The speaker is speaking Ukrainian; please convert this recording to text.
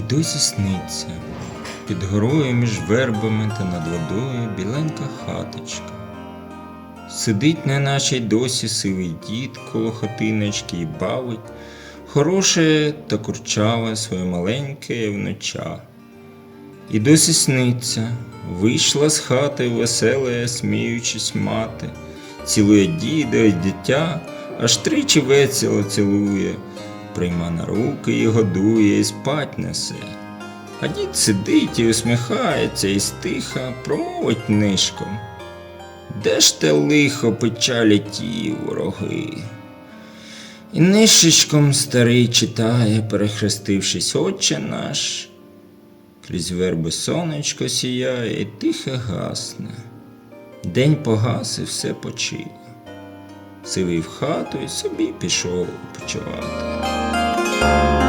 досі сниться. Під горою між вербами та над водою біленька хаточка. Сидить, неначе й досі сивий дід коло хатиночки і бавить хороше та курчаве своє маленьке внуча. І досі сниться, вийшла з хати веселе, сміючись мати, цілує діда й дитя, аж тричі весело цілує, прийма на руки і годує, і спать несе. А дід сидить і усміхається, і стиха промовить нишком. Де ж те лихо печалі ті вороги? І нишечком старий читає, перехрестившись, Отче наш. Крізь верби сонечко сіяє і тихе гасне. День погас і все почило. Сивий в хату і собі пішов почувати. thank you